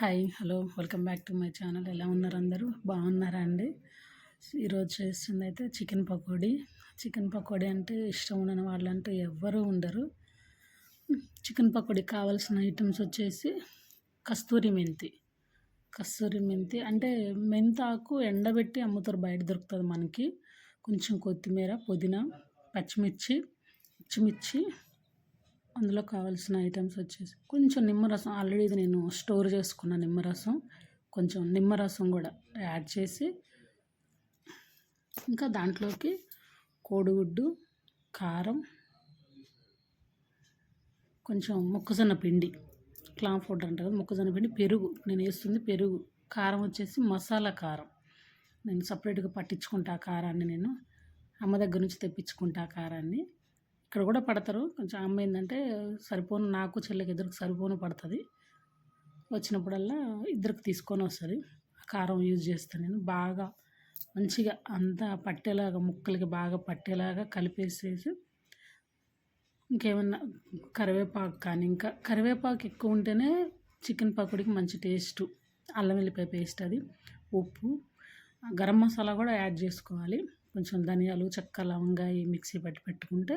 Hi hello welcome back to my channel. ఎలా ఉన్నారు అందరూ? బాగున్నారా అండి? ఈరోజు చేస్తుంది అయితే చికెన్ పకోడీ. చికెన్ పకోడీ అంటే ఇష్టం ఉండని వాళ్ళు అంటే ఎవ్వరూ ఉండరు. చికెన్ పకోడీ కావాల్సిన ఐటమ్స్ వచ్చేసి కస్తూరి మెంతి. కస్తూరి మెంతి అంటే మెంతాకు ఎండబెట్టి అమ్ముతారు. బయట దొరుకుతుంది మనకి. కొంచెం కొత్తిమీర పుదీనా పచ్చిమిర్చి పచ్చిమిర్చి అందులో కావాల్సిన ఐటమ్స్ వచ్చేసి కొంచెం నిమ్మరసం ఆల్రెడీ ఇది నేను స్టోర్ చేసుకున్న నిమ్మరసం. కొంచెం నిమ్మరసం కూడా యాడ్ చేసి ఇంకా దాంట్లోకి కోడిగుడ్డు కారం కొంచెం మొక్కజొన్న పిండి క్లామ్ ఫుడ్ అంటారు మొక్కజొన్న పిండి పెరుగు. నేను వేస్తుంది పెరుగు. కారం వచ్చేసి మసాలా కారం. నేను సపరేట్గా పట్టించుకుంటా కారాన్ని నేను. అమ్మ దగ్గర నుంచి తెప్పించుకుంటా కారాన్ని. ఇక్కడ కూడా పడతారు. కొంచెం అమ్మ ఏంటంటే సరిపోను నాకు చెల్లికి ఇద్దరికి సరిపోను పడుతుంది. వచ్చినప్పుడల్లా ఇద్దరికి తీసుకొని వస్తుంది. కారం యూజ్ చేస్తాను నేను. బాగా మంచిగా అంతా పట్టేలాగా ముక్కలకి బాగా పట్టేలాగా కలిపేసేసి ఇంకేమన్నా కరివేపాకు కానీ ఇంకా కరివేపాకు ఎక్కువ ఉంటేనే చికెన్ పకోడీకి మంచి టేస్ట్. అల్లం వెల్లిపాయ పేస్ట్ అది ఉప్పు గరం మసాలా కూడా యాడ్ చేసుకోవాలి. కొంచెం ధనియాలు చెక్క లవంగా మిక్సీ పట్టి పెట్టుకుంటే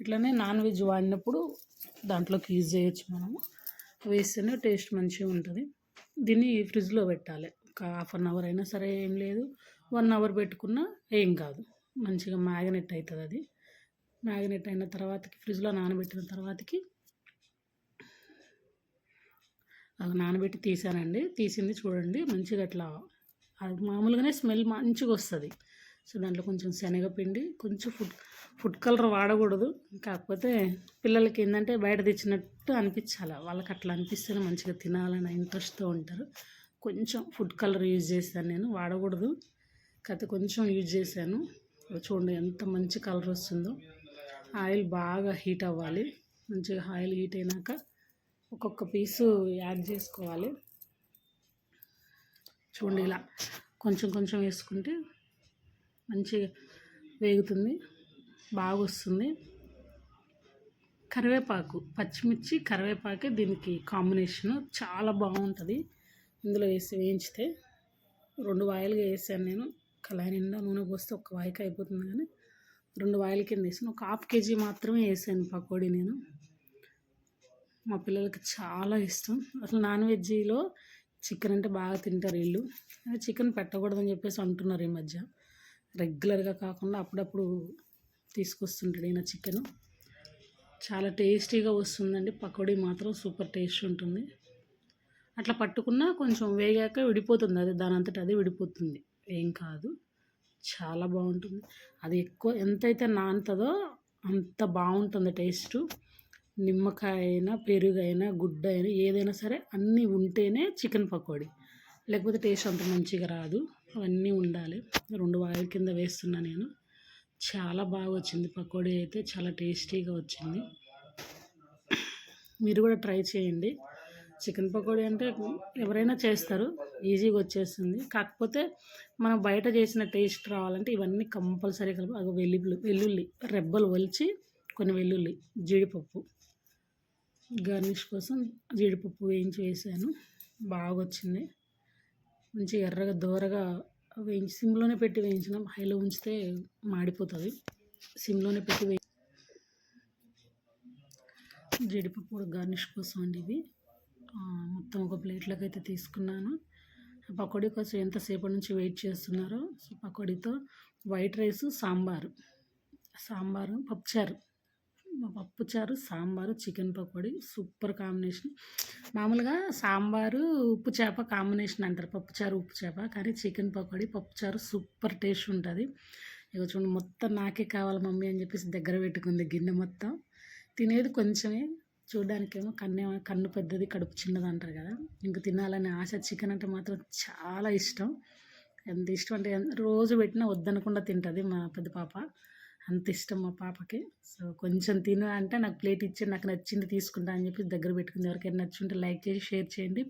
ఇట్లనే నాన్ వెజ్ వాడినప్పుడు దాంట్లోకి యూజ్ చేయొచ్చు మనము. వేస్తేనే టేస్ట్ మంచిగా ఉంటుంది. దీన్ని ఫ్రిడ్జ్లో పెట్టాలి. ఒక హాఫ్ అన్ అవర్ అయినా సరే ఏం లేదు. వన్ అవర్ పెట్టుకున్నా ఏం కాదు. మంచిగా మ్యాగ్నెట్ అవుతుంది అది. మ్యాగ్నెట్ అయిన తర్వాతకి ఫ్రిడ్జ్లో నానబెట్టిన తర్వాతకి అది నానబెట్టి తీసానండి. తీసింది చూడండి మంచిగా అట్లా అది మామూలుగానే స్మెల్ మంచిగా వస్తుంది. సో దాంట్లో కొంచెం శనగపిండి కొంచెం ఫుడ్ ఫుడ్ కలర్ వాడకూడదు. కాకపోతే పిల్లలకి ఏంటంటే బయట తెచ్చినట్టు అనిపించాలి. వాళ్ళకి అట్లా అనిపిస్తేనే మంచిగా తినాలని ఇంట్రెస్ట్తో ఉంటారు. కొంచెం ఫుడ్ కలర్ యూజ్ చేశాను నేను వాడకూడదు. కాకపోతే కొంచెం యూజ్ చేశాను. చూడండి ఎంత మంచి కలర్ వస్తుందో. ఆయిల్ బాగా హీట్ అవ్వాలి. మంచిగా ఆయిల్ హీట్ అయినాక ఒక్కొక్క పీసు యాడ్ చేసుకోవాలి. చూడండి ఇలా కొంచెం కొంచెం వేసుకుంటే మంచిగా వేగుతుంది బాగా వస్తుంది కరివేపాకు పచ్చిమిర్చి కరివేపాకే దీనికి కాంబినేషను. చాలా బాగుంటుంది. ఇందులో వేసి వేయించితే రెండు వాయిల్గా వేసాను నేను. కళాయి నిండా నూనె పోస్తే ఒక వాయికి అయిపోతుంది కానీ రెండు వాయిల కింద వేసాను. ఒక హాఫ్ కేజీ మాత్రమే వేసాను పకోడీ నేను. మా పిల్లలకి చాలా ఇష్టం. అసలు నాన్ వెజ్లో చికెన్ అంటే బాగా తింటారు వీళ్ళు. చికెన్ పెట్టకూడదని చెప్పేసి అంటున్నారు ఈ మధ్య. రెగ్యులర్గా కాకుండా అప్పుడప్పుడు తీసుకొస్తుంటాడు ఈయన చికెను. చాలా టేస్టీగా వస్తుందండి. పకోడీ మాత్రం సూపర్ టేస్ట్ ఉంటుంది. అట్లా పట్టుకున్నా కొంచెం వేగాక విడిపోతుంది. అది దాని అంతటా అది విడిపోతుంది. ఏం కాదు. చాలా బాగుంటుంది. అది ఎక్కువ ఎంతైతే నానుతుందో అంత బాగుంటుంది టేస్ట్. నిమ్మకాయ అయినా పెరుగు అయినా గుడ్డ అయినా ఏదైనా సరే అన్నీ ఉంటేనే చికెన్ పకోడీ. లేకపోతే టేస్ట్ అంత మంచిగా రాదు. అవన్నీ ఉండాలి. రెండు వాయిల్ కింద వేస్తున్నా నేను. చాలా బాగా వచ్చింది. పకోడీ అయితే చాలా టేస్టీగా వచ్చింది. మీరు కూడా ట్రై చేయండి. చికెన్ పకోడీ అంటే ఎవరైనా చేస్తారు. ఈజీగా వచ్చేస్తుంది. కాకపోతే మనం బయట చేసిన టేస్ట్ రావాలంటే ఇవన్నీ కంపల్సరీ కలిపి అవి వెల్లుల్లి వెల్లుల్లి రెబ్బలు వలిచి కొన్ని వెల్లుల్లి జీడిపప్పు. గార్నిష్ కోసం జీడిపప్పు వేయించి వేసాను. బాగా వచ్చింది. మంచి ఎర్రగా దోరగా వేయించి సిమ్లోనే పెట్టి వేయించినాం. హైలో ఉంచితే మాడిపోతుంది. సిమ్లోనే పెట్టి వేయి జీడిపప్పు గార్నిష్ కోసం అండి ఇవి మొత్తం ఒక ప్లేట్లోకి అయితే తీసుకున్నాను. పకోడీ కోసం ఎంతసేపటి నుంచి వెయిట్ చేస్తున్నారో పకోడీతో వైట్ రైస్ సాంబారు. సాంబారు పప్పుచారు. పప్పుచారు sambar chicken pakodi super combination. మామూలుగా సాంబారు ఉప్పు చేప కాంబినేషన్ అంటారు. పప్పుచారు ఉప్పు చేప. కానీ చికెన్ పకోడీ పప్పుచారు సూపర్ టేస్ట్ ఉంటుంది. ఇక చూడండి మొత్తం నాకే కావాలి మమ్మీ అని చెప్పేసి దగ్గర పెట్టుకుంది గిన్నె మొత్తం. తినేది కొంచెమే. చూడడానికేమో కన్ను కన్ను పెద్దది కడుపు చిన్నది అంటారు కదా. ఇంక తినాలనే ఆశ చికెన్ అంటే మాత్రం చాలా ఇష్టం. ఎంత ఇష్టం అంటే రోజు పెట్టినా వద్దనకుండా తింటుంది మా పెద్ద పాప. అంత ఇష్టం మా పాపకి. సో కొంచెం తిను అంటే నాకు ప్లేట్ ఇచ్చి నాకు నచ్చింది తీసుకుంటా అని చెప్పి దగ్గర పెట్టుకుంది. ఎవరికైనా నచ్చుంటే లైక్ చేసి షేర్ చేయండి.